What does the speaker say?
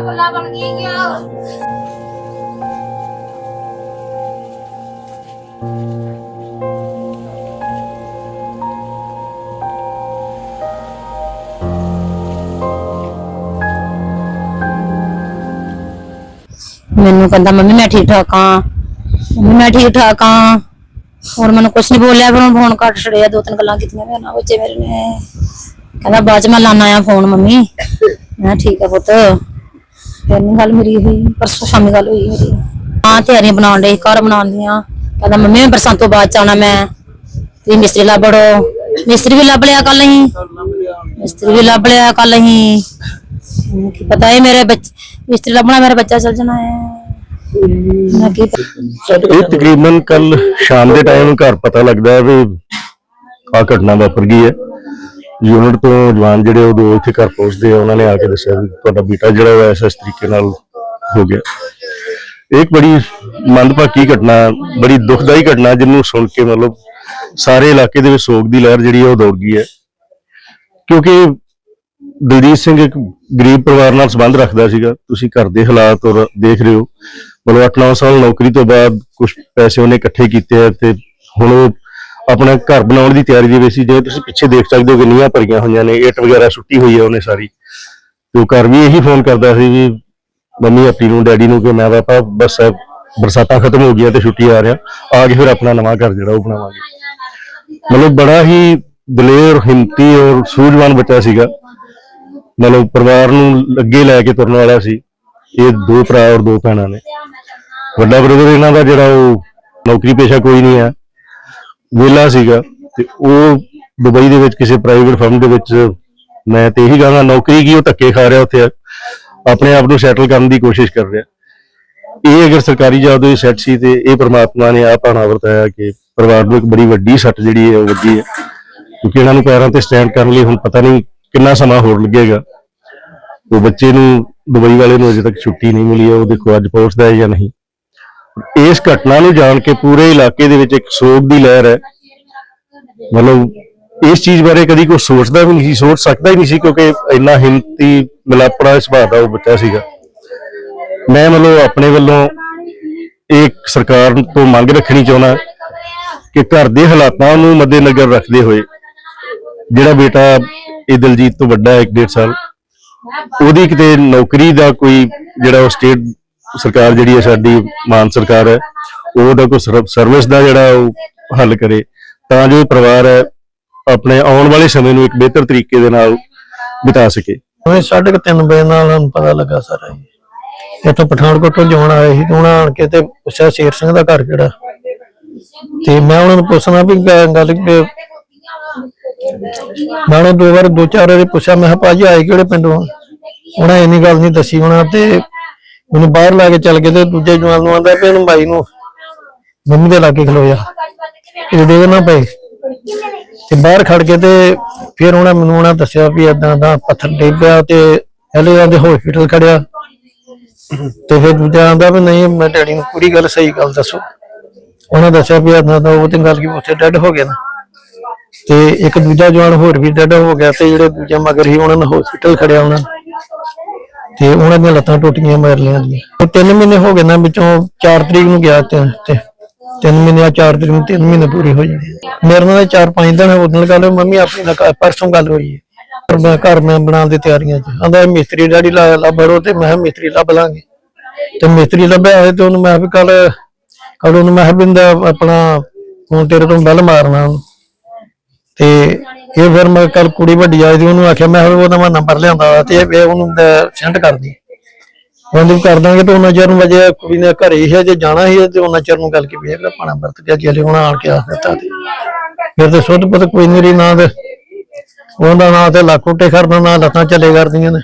ਕੁੱਲਾ ਬਣ ਗਈ ਗਿਆ ਮੈਨੂੰ ਕਹਿੰਦਾ, ਮੰਮੀ, ਮੈਂ ਠੀਕ ਠਾਕ ਹਾਂ। ਮੰਮੀ, ਮੈਂ ਠੀਕ ਠਾਕ ਹਾਂ। ਹੋਰ ਮੈਨੂੰ ਕੁਛ ਨਹੀਂ ਬੋਲਿਆ, ਫਿਰ ਫੋਨ ਕੱਟ ਛੜਿਆ, ਦੋ ਤਿੰਨ ਗੱਲਾਂ ਕੀਤੀਆਂ ਮੇਰੇ ਨਾਲ ਬੱਚੇ ਮੇਰੇ ਨੇ। ਕਹਿੰਦਾ, ਬਾਅਦ ਚ ਮੈਂ ਲਾਣਾ ਆ ਫੋਨ ਮੰਮੀ। ਮੈਂ ਠੀਕ ਆ ਪੁੱਤ। ਫਿਰ ਨੀ ਗੱਲ ਮੇਰੀ ਹੋਈ ਪਰਸੋਂ ਸ਼ਾਮੀ ਗੱਲ ਹੋਈ ਮੇਰੀ। ਹਾਂ, ਤਿਆਰੀਆਂ ਬਣਾਉਣ ਲਈ ਘਰ ਬਣਾਉਣ ਦੀਆਂ। ਕਹਿੰਦਾ, ਮੰਮੀ, ਮੈਂ ਬਰਸਾਂ ਤੋਂ ਬਾਅਦ ਚ ਆਉਣਾ ਮੈਂ। ਤੁਸੀਂ ਮਿਸਤਰੀ ਲੱਭੜੋ ਮਿਸਤਰੀ ਵੀ ਲੱਭ ਲਿਆ ਕੱਲ ਹੀ ਮਿਸਤਰੀ ਵੀ ਲੱਭ ਲਿਆ ਕੱਲ ਹੀ ਮੈਨੂੰ ਕੀ ਪਤਾ ਹੈ ਮੇਰੇ ਬੱਚੇ, ਮਿਸਤਰੀ ਲੱਭਣਾ, ਮੇਰਾ ਬੱਚਾ ਚੱਲ ਜਾਣਾ ਹੈ। ਮੈਂ ਇਹ ਤਕਰੀਬਨ ਕੱਲ ਸ਼ਾਮ ਦੇ ਟਾਈਮ ਘਰ ਪਤਾ ਲੱਗਦਾ ਹੈ ਵੀ ਆ ਘਟਨਾ ਵਾਪਰ ਗਈ ਹੈ। ਯੂਨਿਟ ਤੋਂ ਜਵਾਨ ਜਿਹੜੇ ਉਹ ਦੋ ਇੱਥੇ ਘਰ ਪਹੁੰਚਦੇ ਆ, ਉਹਨਾਂ ਨੇ ਆ ਕੇ ਦੱਸਿਆ ਵੀ ਤੁਹਾਡਾ ਬੇਟਾ ਜਿਹੜਾ ਹੋਇਆ ਇਸ ਇਸ ਤਰੀਕੇ ਨਾਲ ਹੋ ਗਿਆ। ਇਹ ਇੱਕ ਬੜੀ ਮੰਦਭਾਗੀ ਘਟਨਾ, ਬੜੀ ਦੁਖਦਾਈ ਘਟਨਾ ਜਿਹਨੂੰ ਸੁਣ ਕੇ ਮਤਲਬ ਸਾਰੇ ਇਲਾਕੇ ਦੇ ਵਿੱਚ ਸੋਗ ਦੀ ਲਹਿਰ ਜਿਹੜੀ ਹੈ ਉਹ ਦੌੜ ਗਈ ਹੈ। ਕਿਉਂਕਿ ਦਲਜੀਤ ਸਿੰਘ ਇੱਕ ਗਰੀਬ ਪਰਿਵਾਰ ਨਾਲ ਸੰਬੰਧ ਰੱਖਦਾ ਸੀਗਾ। ਤੁਸੀਂ ਘਰ ਦੇ ਹਾਲਾਤ ਔਰ ਦੇਖ ਰਹੇ ਹੋ। ਮਤਲਬ 8-9 ਸਾਲ ਨੌਕਰੀ ਤੋਂ ਬਾਅਦ ਕੁਝ ਪੈਸੇ ਉਹਨੇ ਇਕੱਠੇ ਕੀਤੇ ਆ ਤੇ ਹੁਣ ਉਹ ਆਪਣਾ ਘਰ ਬਣਾਉਣ ਦੀ ਤਿਆਰੀ ਦੇ ਵਿੱਚ ਸੀ। ਜਿਵੇਂ ਤੁਸੀਂ ਪਿੱਛੇ ਦੇਖ ਸਕਦੇ ਹੋ ਕਿ ਨੀਹਾਂ ਭਰੀਆਂ ਹੋਈਆਂ ਨੇ, ਇੱਟ ਵਗੈਰਾ ਸੁੱਟੀ ਹੋਈ ਹੈ ਉਹਨੇ ਸਾਰੀ। ਤੇ ਉਹ ਘਰ ਵੀ ਇਹੀ ਫੋਨ ਕਰਦਾ ਸੀ ਵੀ ਮੰਮੀ, ਆਪਣੀ ਨੂੰ, ਡੈਡੀ ਨੂੰ ਕਿ ਮੈਂ ਪਾਪਾ ਬਸ ਬਰਸਾਤਾਂ ਖਤਮ ਹੋ ਗਈਆਂ ਤੇ ਛੁੱਟੀ ਆ ਰਿਹਾ। ਆ ਕੇ ਫਿਰ ਆਪਣਾ ਨਵਾਂ ਘਰ ਜਿਹੜਾ ਉਹ ਬਣਾਵਾਂਗੇ। ਮਤਲਬ ਬੜਾ ਹੀ ਦਲੇਰ, ਹਿੰਮਤੀ ਔਰ ਸੂਝਵਾਨ ਬੱਚਾ ਸੀਗਾ। ਮਤਲਬ ਪਰਿਵਾਰ ਨੂੰ ਅੱਗੇ ਲੈ ਕੇ ਤੁਰਨ ਵਾਲਾ ਸੀ। ਇਹ ਦੋ ਭਰਾ ਔਰ ਦੋ ਭੈਣਾਂ ਨੇ। ਵੱਡਾ ਬ੍ਰਦਰ ਇਹਨਾਂ ਦਾ ਜਿਹੜਾ ਉਹ ਨੌਕਰੀ ਪੇਸ਼ਾ ਕੋਈ ਨਹੀਂ ਹੈ। ਵਿਹਲਾ ਸੀਗਾ ਤੇ ਉਹ ਦੁਬਈ ਦੇ ਵਿੱਚ ਕਿਸੇ ਪ੍ਰਾਈਵੇਟ ਫਰਮ ਦੇ ਵਿੱਚ ਮੈਂ ਤੇ ਇਹੀ ਕਹਾਂਗਾ ਨੌਕਰੀ ਕੀ ਉਹ ਧੱਕੇ ਖਾ ਰਿਹਾ ਉੱਥੇ ਆਪਣੇ ਆਪ ਨੂੰ ਸੈਟਲ ਕਰਨ ਦੀ ਕੋਸ਼ਿਸ਼ ਕਰ ਰਿਹਾ। ਇਹ ਅਗਰ ਸਰਕਾਰੀ ਜੌਬ ਦੇ ਸੈੱਟ ਸੀ ਤੇ ਇਹ ਪ੍ਰਮਾਤਮਾ ਨੇ ਆਪ ਭਾਣਾ ਵਰਤਾਇਆ ਕਿ ਪਰਿਵਾਰ ਨੂੰ ਇੱਕ ਬੜੀ ਵੱਡੀ ਸੱਟ ਜਿਹੜੀ ਹੈ ਉਹ ਵੱਜੀ ਹੈ। ਕਿਉਂਕਿ ਇਹਨਾਂ ਨੂੰ ਪੈਰਾਂ ਤੇ ਸਟੈਂਡ ਕਰਨ ਲਈ ਹੁਣ ਪਤਾ ਨਹੀਂ ਕਿੰਨਾ ਸਮਾਂ ਹੋਰ ਲੱਗੇਗਾ? ਉਹ ਬੱਚੇ ਨੂੰ ਦੁਬਈ ਵਾਲੇ ਨੂੰ ਅਜੇ ਤੱਕ ਛੁੱਟੀ ਨਹੀਂ ਮਿਲੀ ਹੈ, ਉਹ ਦੇਖੋ ਅੱਜ ਪਹੁੰਚਦਾ ਹੈ ਜਾਂ ਨਹੀਂ। ਇਸ ਘਟਨਾ ਨੂੰ ਜਾਣ ਕੇ ਪੂਰੇ ਇਲਾਕੇ ਦੇ ਵਿੱਚ ਇੱਕ ਸੋਗ ਦੀ ਲਹਿਰ ਹੈ। ਮਤਲਬ ਇਸ ਚੀਜ਼ ਬਾਰੇ ਕਦੀ ਕੋਈ ਸੋਚਦਾ ਵੀ ਨਹੀਂ ਸੋਚ ਸਕਦਾ ਹੀ ਨਹੀਂ ਸੀ ਕਿਉਂਕਿ ਇੰਨਾ ਹਿੰਮਤੀ ਮਿਲਾਪੜਾ ਸੁਭਾਅ ਦਾ ਉਹ ਬੱਚਾ ਸੀਗਾ। ਮੈਂ ਮਤਲਬ ਆਪਣੇ ਵੱਲੋਂ ਇੱਕ ਸਰਕਾਰ ਤੋਂ ਮੰਗ ਰੱਖਣੀ ਚਾਹੁੰਦਾ ਕਿ ਘਰ ਦੇ ਹਾਲਾਤਾਂ ਨੂੰ ਮੱਦੇਨਜ਼ਰ ਰੱਖਦੇ ਹੋਏ ਜਿਹੜਾ ਬੇਟਾ ਇਹ ਦਲਜੀਤ ਤੋਂ ਵੱਡਾ ਹੈ 1.5 ਸਾਲ। ਉਹਦੀ ਕਿਤੇ ਨੌਕਰੀ ਦਾ ਕੋਈ ਜਿਹੜਾ ਉਹ ਸਟੇਟ ਸਰਕਾਰ ਜਿਹੜੀ ਹੈ, ਸਾਡੀ ਮਾਨ ਸਰਕਾਰ ਹੈ, ਉਹਦਾ ਕੋਈ ਸਰਵਿਸ ਦਾ ਜਿਹੜਾ ਉਹ ਹੱਲ ਕਰੇ, ਤਾਂ ਜੋ ਪਰਿਵਾਰ ਹੈ, ਆਪਣੇ ਆਉਣ ਵਾਲੇ ਸਮੇਂ ਨੂੰ ਇੱਕ ਬਿਹਤਰ ਤਰੀਕੇ ਦੇ ਨਾਲ ਬਿਤਾ ਸਕੇ। ਉਹਨੇ ਸਾਢੇ ਕੁ ਤਿੰਨ ਵਜੇ ਨਾਲ ਸਾਨੂੰ ਪਤਾ ਲੱਗਾ ਸਾਰਾ ਇੱਥੋਂ ਪਠਾਨਕੋਟ ਤੋਂ ਜਿਉਣ ਆਏ ਸੀ ਉਹਨਾਂ ਆਣ ਕੇ ਤੇ ਪੁੱਛਿਆ, ਸ਼ੇਰ ਸਿੰਘ ਦਾ ਘਰ ਕਿਹੜਾ? ਤੇ ਮੈਂ ਉਹਨਾਂ ਨੂੰ ਪੁੱਛਣਾ ਵੀ ਗੱਲ ਮੈਂ ਉਹਨਾਂ ਦੋ ਵਾਰ, ਦੋ ਚਾਰ ਵਾਰੀ ਪੁੱਛਿਆ, ਮੈਂ ਕਿਹਾ, ਭਾਜੀ, ਆਏ ਕਿਹੜੇ ਪਿੰਡੋਂ? ਆ? ਉਹਨਾਂ ਇੰਨੀ ਗੱਲ ਨਹੀਂ ਦੱਸੀ ਉਹਨਾਂ ਤੇ ਮੈਨੂੰ ਬਾਹਰ ਲਾ ਕੇ ਚੱਲ ਗਏ ਤੇ ਦੂਜੇ ਜਵਾਨ ਨੂੰ ਆਂਦਾ ਵੀ ਇਹਨੂੰ ਬਾਈ ਨੂੰ ਮੰਮੀ ਦੇ ਲਾਗੇ ਖਲੋਇਆ। ਇਹ ਦੇ ਨਾ ਪਏ। ਤੇ ਬਾਹਰ ਖੜ ਕੇ ਤੇ ਫਿਰ ਉਹਨਾਂ ਮੈਨੂੰ ਉਹਨਾਂ ਦੱਸਿਆ ਵੀ ਏਦਾਂ ਦਾ ਪੱਥਰ ਡਿੱਗ ਪਿਆ ਤੇ ਪਹਿਲੇ ਆਂਦੇ ਹਸਪੀਟਲ ਖੜਿਆ। ਤੇ ਫਿਰ ਦੂਜਾ ਆਂਦਾ ਵੀ ਨਹੀਂ, ਮੈਂ ਡੈਡੀ ਨੂੰ ਪੂਰੀ ਗੱਲ ਸਹੀ ਗੱਲ ਦੱਸੋ। ਉਹਨਾਂ ਦੱਸਿਆ ਵੀ ਏਦਾਂ ਦਾ ਉਹ ਤੇ ਗੱਲ ਕੀ ਉੱਥੇ ਡੈਡ ਹੋ ਗਿਆ ਨਾ। ਤੇ ਇੱਕ ਦੂਜਾ ਜਵਾਨ ਹੋਰ ਵੀ ਡੈਡ ਹੋ ਗਿਆ ਤੇ ਜਿਹੜੇ ਦੂਜੇ ਮਗਰ ਹੀ ਉਹਨਾਂ ਨੇ ਹਸਪੀਟਲ ਖੜਿਆ ਉਹਨਾਂ ਤੇ ਉਹਨਾਂ ਦੀਆਂ ਲੱਤਾਂ ਟੁੱਟੀਆਂ ਮਾਰ ਲਿਆਂ ਦੀਆਂ ਉਹ ਤਿੰਨ ਮਹੀਨੇ ਹੋ ਗਏ ਨਾ ਵਿੱਚੋਂ 4 ਤਰੀਕ ਨੂੰ ਗਿਆ ਤੇ ਤੇ। ਤਿੰਨ ਮਹੀਨੇ ਆ 4 ਤਰੀਕ ਨੂੰ ਤਿੰਨ ਮਹੀਨੇ ਪੂਰੇ ਹੋ ਜਾਣੇ ਮੇਰੇ ਨਾਲ 4-5 ਦਿਨ ਉਦੋਂ ਗੱਲ ਹੋਈ, ਮੰਮੀ ਆਪਣੀ ਨਾਲ ਪਰਸੋਂ ਗੱਲ ਹੋਈ ਪਰ ਮੈਂ ਘਰ ਮੈਂ ਬਣਾਉਣ ਦੀ ਤਿਆਰੀਆਂ 'ਚ। ਆਂਦਾ ਮਿਸਤਰੀ ਡੈਡੀ ਲਾ ਲੱਭੜੋ ਤੇ ਮੈਂ ਮਿਸਤਰੀ ਲੱਭ ਲਾਂਗੇ। ਤੇ ਮਿਸਤਰੀ ਲੱਭਿਆ ਤੇ ਉਹਨੂੰ ਮੈਂ ਵੀ ਕੱਲ ਕੱਲ ਉਹਨੂੰ ਮੈਂ ਕਿਹਾ ਵੀ ਆਪਣਾ ਹੁਣ ਤੇਰੇ ਤੋਂ ਬੈਲ ਮਾਰਨਾ ਤੇ ਇਹ ਫਿਰ ਮੈਂ ਕੱਲ ਕੁੜੀ ਵੱਡੀ ਆਈ ਦੀ ਉਹਨੂੰ ਆਖਿਆ, ਮੈਂ ਕਿਹਾ ਉਹਦਾ ਮੈਂ ਨੰਬਰ ਲਿਆਂਦਾ ਤੇ ਇਹ ਉਹਨੂੰ ਸੈਂਡ ਕਰ ਦੀ ਉਹਨੂੰ ਕਰ ਦਾਂਗੇ ਤੇ ਉਹਨਾਂ ਚਿਰ ਨੂੰ ਵਜੇ ਕੁੜੀ ਨੇ ਘਰੇ ਹੀ ਹੈ ਜੇ ਜਾਣਾ ਹੀ ਹੈ ਤੇ ਉਹਨਾਂ ਚਿਰ ਨੂੰ ਗੱਲ ਕੀ ਵੇਖ ਲੈ ਪਾਣਾ ਵਰਤ ਗਿਆ ਜਿਹੜੇ ਹੁਣ ਆਣ ਕੇ ਆਖ ਦਿੱਤਾ ਤੇ। ਫਿਰ ਤੇ ਸੁੱਧ ਪਤ ਕੋਈ ਨਹੀਂ ਰਹੀ ਨਾ ਤੇ ਉਹਦਾ ਨਾਂ ਤੇ ਲੱਕ ਉੱਟੇ ਕਰਦਾ ਨਾ ਲੱਤਾਂ ਚੱਲੇ ਕਰਦੀਆਂ ਨੇ।